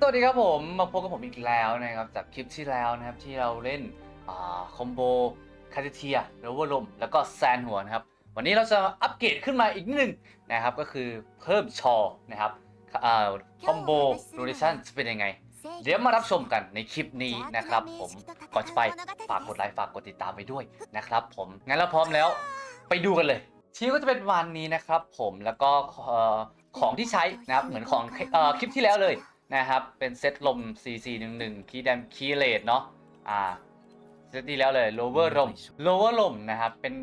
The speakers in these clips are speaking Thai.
สวัสดีครับผมมาพบกับผมอีกแล้วนะครับจากคลิปที่แล้วนะครับที่เราเล่นอคอมโบคาเทเทียหรือว่าลมแล้วก็แซนหัวนะครับวันนี้เราจะอัปเกรดขึ้นมาอีกนิดนึงนะครับก็คือเพิ่มชอนะครับอคอมโบโรเทชันจะเป็นยังไง เดี๋ยวมารับชมกันในคลิปนี้นะครับผมก่อนจะไปฝากกดไลค์ฝากกดติดตามไปด้วยนะครับผมงั้นเราพร้อมแล้วไปดูกันเลยชีวิตก็จะเป็นวันนี้นะครับผมแล้วก็ของที่ใช้นะครับเหมือนของอคลิปที่แล้วเลย นะครับ เป็นเซตลม CC11 คีย์แดมคีย์เลดเนาะ อ่า เซตที่แล้วเลย lower ลม lower ลมนะครับ เป็น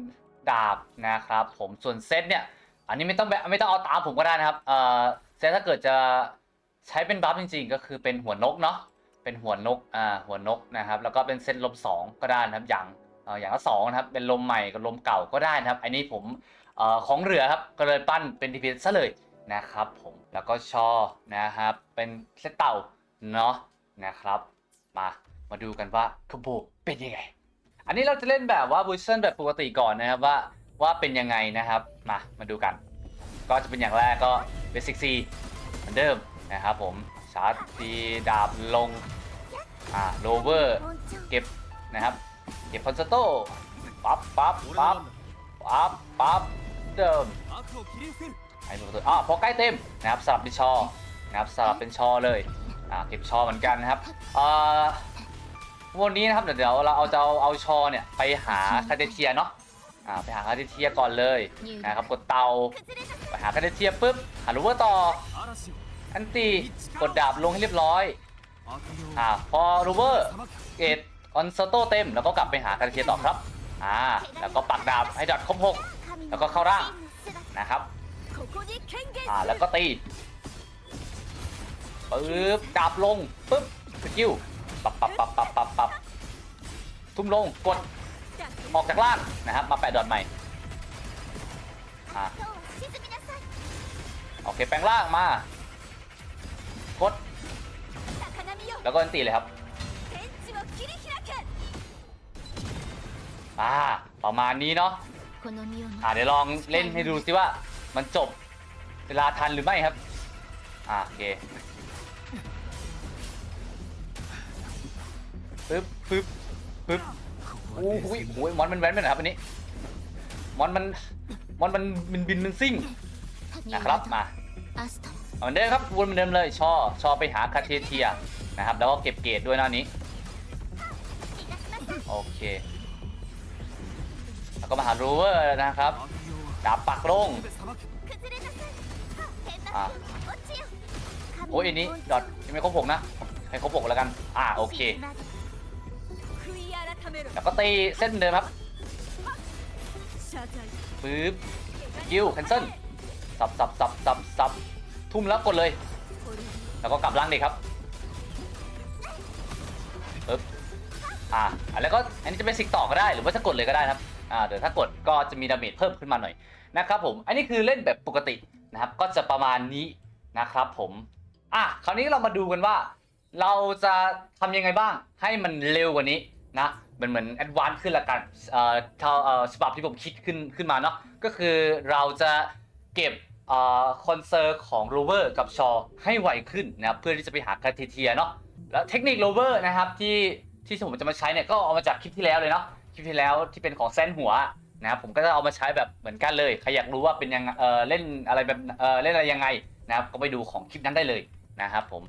ดาบนะครับผม ส่วนเซตเนี่ย อันนี้ไม่ต้องแบบไม่ต้องเอาตามผมก็ได้นะครับ เอ่อ เซตถ้าเกิดจะใช้เป็นบัฟจริงๆ ก็คือเป็นหัวนกเนาะ เป็นหัวนก อ่า หัวนกนะครับ แล้วก็เป็นเซตลมสองก็ได้นะครับ อย่างเอ่ออย่างละสองนะครับ เป็นลมใหม่กับลมเก่าก็ได้นะครับ อันนี้ผมเอ่อของเหลือครับ ก็เลยปั้นเป็นทีพีซะเลย นะครับผมแล้วก็ชอนะครับเป็นเซตเต่าเนาะนะครับ มามาดูกันว่าคอมโบเป็นยังไง อันนี้เราจะเล่นแบบว่าบูชันแบบปกติก่อนนะครับว่าว่าเป็นยังไงนะครับมามาดูกัน ก็จะเป็นอย่างแรกก็เบสิกซีเหมือนเดิมนะครับผมชาร์จตีดาบลงอ่าโลเวอร์เก็บนะครับเก็บคอนสโตปั๊บปั๊บปั๊บปั๊บปั๊บเดิม ไอ้ประตูอ๋อพอใกล้เต็มนะครับสลับเป็นชอนะครับสลับเป็นชอเลยอ่าเก็บชอเหมือนกันนะครับอ่าวันนี้นะครับเดี๋ยวเราเอาจะเอาเอาชอเนี่ยไปหาคาเดเทียเนาะอ่าไปหาคาเดเทียก่อนเลยนะครับกดเตาไปหาคาเดเทียปุ๊บหาลูเวอร์ต่ออันตีกดดาบลงให้เรียบร้อยอ่าพอรูเวอร์เกตออนสโตเต็มแล้วก็กลับไปหาคาเดเทียต่อครับอ่าแล้วก็ปักดาบให้ดอทครบหกแล้วก็เข้าร่างนะครับ อ่าแล้วก็ตีปึ๊บดาบลงปึ๊บสกิลปับปับปับปับปับปับทุ่มลงกดออกจากล่างนะครับ มาแปะดอทใหม่อ่าโอเคแปลงล่างมากดแล้วก็อันตีเลยครับอ่าประมาณนี้เนาะอ่าเดี๋ยวลองเล่นให้ดูซิว่ามันจบ เวลาทันหรือไม่ครับอ่าโอเคปึ๊บปึ๊บปึ๊บโอ้ยหโอ้ยมอนมันแว้นไปหน่อยครับอันนี้มอนมันมอนมันมันบินมันซิ่งนะครับมาเหมือนเดิมครับวนเหมือนเดิมเลยชอชอไปหาคาเทเทียนะครับ แล้วก็เก็บเกรดด้วยหน้านี้โอเค แล้วก็มาหารูเวอร์นะครับดาบปักลง อะโอ้ยอันนี้ดอทยังไม่ครบหกนะให้ครบหกแล้วกัน อ่าโอเค แล้วก็ตีเส้นเดิมครับปึ๊บคิวแคนเซิลสับสับสับสับสับทุ่มแล้วกดเลย แล้วก็กลับล่างดีครับปึ๊บอ่าอะแล้วก็อันนี้จะเป็นสิกต่อก็ได้หรือว่าจะกดเลยก็ได้ครับอ่าเดี๋ยวถ้ากดก็จะมีดาเมจเพิ่มขึ้นมาหน่อยนะครับผม อันนี้คือเล่นแบบปกติ นะครับ ก็จะประมาณนี้นะครับผมอะคราวนี้เรามาดูกันว่า เราจะทำยังไงบ้างให้มันเร็วกว่านี้นะมือนเหมือนแอดวานซ์ขึ้นละกันเอ่อเท่าเอ่อฉบับที่ผมคิดขึ้นขึ้นมาเนาะก็คือเราจะเก็บเอ่อคอนเซอร์ของโรเวอร์กับชอให้ไวขึ้นนะครับเพื่อที่จะไปหาคาเทเทียเนาะแล้วเทคนิคโรเวอร์นะครับที่ที่ผมจะมาใช้เนี่ยก็เอามาจากคลิปที่แล้วเลยเนาะคลิปที่แล้วที่เป็นของแซนหัว นะครับผมก็จะเอามาใช้แบบเหมือนกันเลยใครอยากรู้ว่าเป็นยังไงเออเล่นอะไรแบบเออเล่นอะไรยังไงนะครับก็ไปดูของคลิปนั้นได้เลยนะครับผม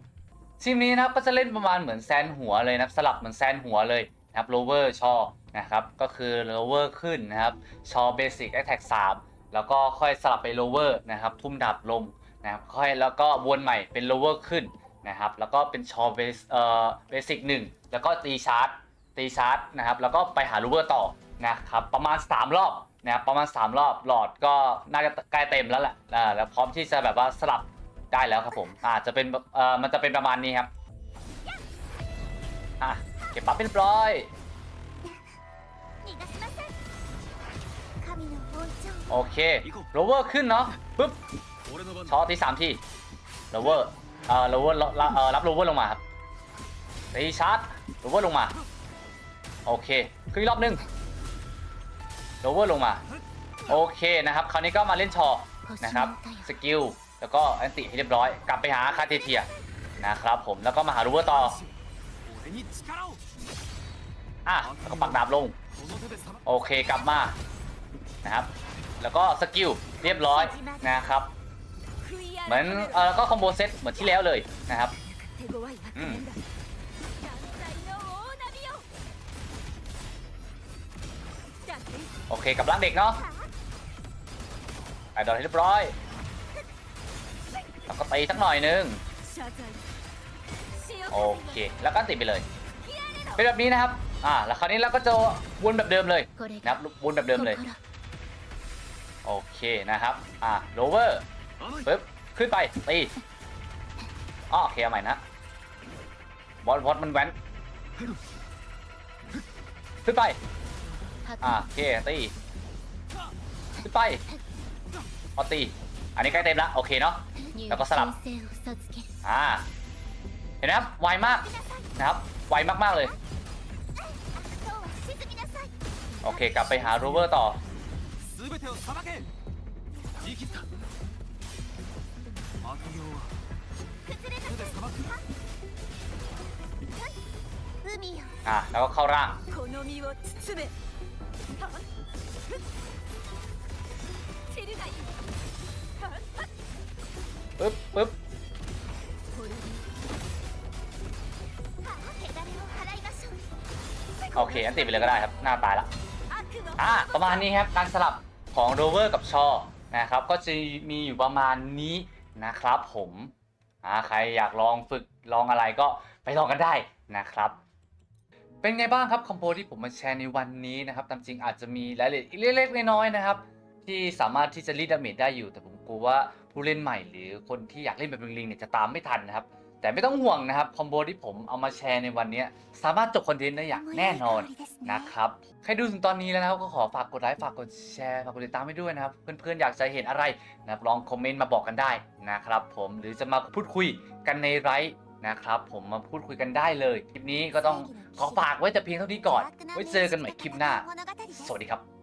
ทีมนี้นะครับก็จะเล่นประมาณเหมือนแซนหัวเลยนะครับสลับเหมือนแซนหัวเลยนะครับโลเวอร์ชอนะครับก็คือโลเวอร์ขึ้นนะครับชอเบสิกแอ t แท็ก3แล้วก็ค่อยสลับไปโลเวอร์นะครับทุ่มดับลงนะครับค่อยแล้วก็วนใหม่เป็นโลเวอร์ขึ้นนะครับแล้วก็เป็นชอเบสเอ่อเบสิกหนึ่งแล้วก็ตีชาร์จตีชาร์จนะครับแล้วก็ไปหาโลเวอร์ต่อ นะครับประมาณ 3 รอบนะครับประมาณ 3 รอบหลอดก็น่าจะใกล้เต็มแล้วแหละอ่าแล้วพร้อมที่จะแบบว่าสลับได้แล้วครับผมอาจจะเป็นเอ่อมันจะเป็นประมาณนี้ครับอะเก็บปั๊บเป็นปลอยโอเคโรเวอร์ขึ้นเนาะปึ๊บชอตที่3ที่โรเวอร์เอ่อโรเวอร์รับโรเวอร์ลงมาครับรีชาร์จโรเวอร์ลงมา โอเคคือรอบหนึ่ง โรเวอร์ลงมา โอเคนะครับคราวนี้ก็มาเล่นชอนะครับสกิลแล้วก็อันติให้เรียบร้อย กลับไปหาคาเทเทียนะครับผมแล้วก็มาหาโรเวอร์ต่ออะแล้วก็ปักดาบลง โอเคกลับมานะครับ แล้วก็สกิลเรียบร้อยนะครับเหมือนเออก็คอมโบเซตเหมือนที่แล้วเลยนะครับ โอเคกับล้างเด็กเนาะไอดอลเรียบร้อยแล้วก็ตีสักหน่อยนึงโอเค แล้วก็ติดไปเลย เป็นแบบนี้นะครับ อ่า แล้วคราวนี้เราก็จะวนแบบเดิมเลยนะครับวนแบบเดิมเลย โอเคนะครับ อ่าโรเวอร์ปึ๊บ ขึ้นไป ตีอ๋อโอเคเอาใหม่นะบอลบอลมันแหวนขึ้นไป อ่าโอเคตีขึ้นไปพอตี อันนี้ใกล้เต็มละโอเคเนาะแล้วก็สลับอ่าเห็นไหมครับไวมากนะครับไวมากๆเลย โอเค กลับไปหารูเวอร์ต่ออะแล้วก็เข้าร่าง ปึ๊บปึ๊บโอเค อันติไปเลยก็ได้ครับ หน้าตายละอะประมาณนี้ครับ การสลับของโรเวอร์กับชอนะครับ ก็จะมีอยู่ประมาณนี้นะครับผมอ่าใครอยากลองฝึกลองอะไรก็ไปลองกันได้นะครับ เป็นไงบ้างครับคอมโบที่ผมมาแชร์ในวันนี้นะครับ ตามจริงอาจจะมีรายละเอียดเล็กๆน้อยๆนะครับ ที่สามารถที่จะรีดดาเมจได้อยู่ แต่ผมกลัวว่าผู้เล่นใหม่หรือคนที่อยากเล่นแบบลิงๆเนี่ยจะตามไม่ทันนะครับ แต่ไม่ต้องห่วงนะครับ คอมโบที่ผมเอามาแชร์ในวันนี้ สามารถจบคอนเทนต์ได้อย่างแน่นอนนะครับ ใครดูถึงตอนนี้แล้วนะครับ ก็ขอฝากกดไลค์ฝากกดแชร์ฝากกดติดตามให้ด้วยนะครับ เพื่อนๆอยากจะเห็นอะไรนะครับลองคอมเมนต์มาบอกกันได้นะครับผมหรือจะมาพูดคุยกันในไลฟ์นะครับผมมาพูดคุยกันได้เลย คลิปนี้ก็ต้องขอฝากไว้แต่เพียงเท่านี้ก่อน ไว้เจอกันใหม่คลิปหน้า สวัสดีครับ